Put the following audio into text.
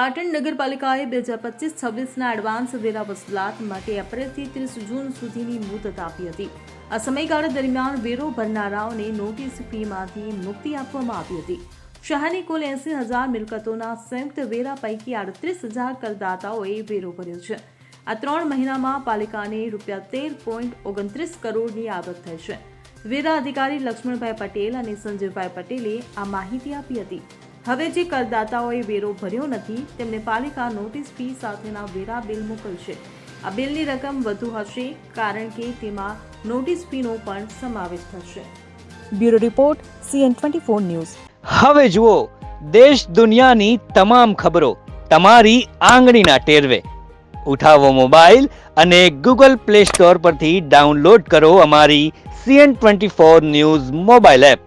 પાટણ નગરપાલિકાએ બે હજાર પચીસ, છવ્વીસના એડવાન્સ વેરા વસૂલાત માટે એપ્રિલથી ત્રીસ જૂન સુધીની મુદત આપી હતી. આ સમયગાળા દરમિયાન વેરો ભરનારાઓને નોટિસ ફીમાંથી મુક્તિ આપવામાં આવી હતી. શહેરની કુલ એસી હજાર મિલકતોના સંયુક્ત વેરા પૈકી આડત્રીસ હજાર કરદાતાઓએ વેરો ભર્યો છે. આ ત્રણ મહિનામાં પાલિકાને રૂપિયા તેર પોઈન્ટ ઓગણત્રીસ કરોડની આવક થઈ છે. વેરા અધિકારી લક્ષ્મણભાઈ પટેલ અને સંજયભાઈ પટેલે આ માહિતી આપી હતી. હવે જે કરદાતાઓએ વેરો ભર્યો નથી તેમને પાલિકા નોટિસ ફી સાથેના વેરા બિલ મોકલશે. આ બિલની રકમ વધુ હશે કારણ કે તેમાં નોટિસ ફીનો પણ સમાવેશ થશે. Bureau report C N twenty four news. હવે જુઓ દેશ દુનિયાની તમામ ખબરો તમારી આંગળીના ટેરવે. ઉઠાવો મોબાઈલ અને ગૂગલ પ્લે સ્ટોર પરથી ડાઉનલોડ કરો અમારી C N twenty four news mobile app.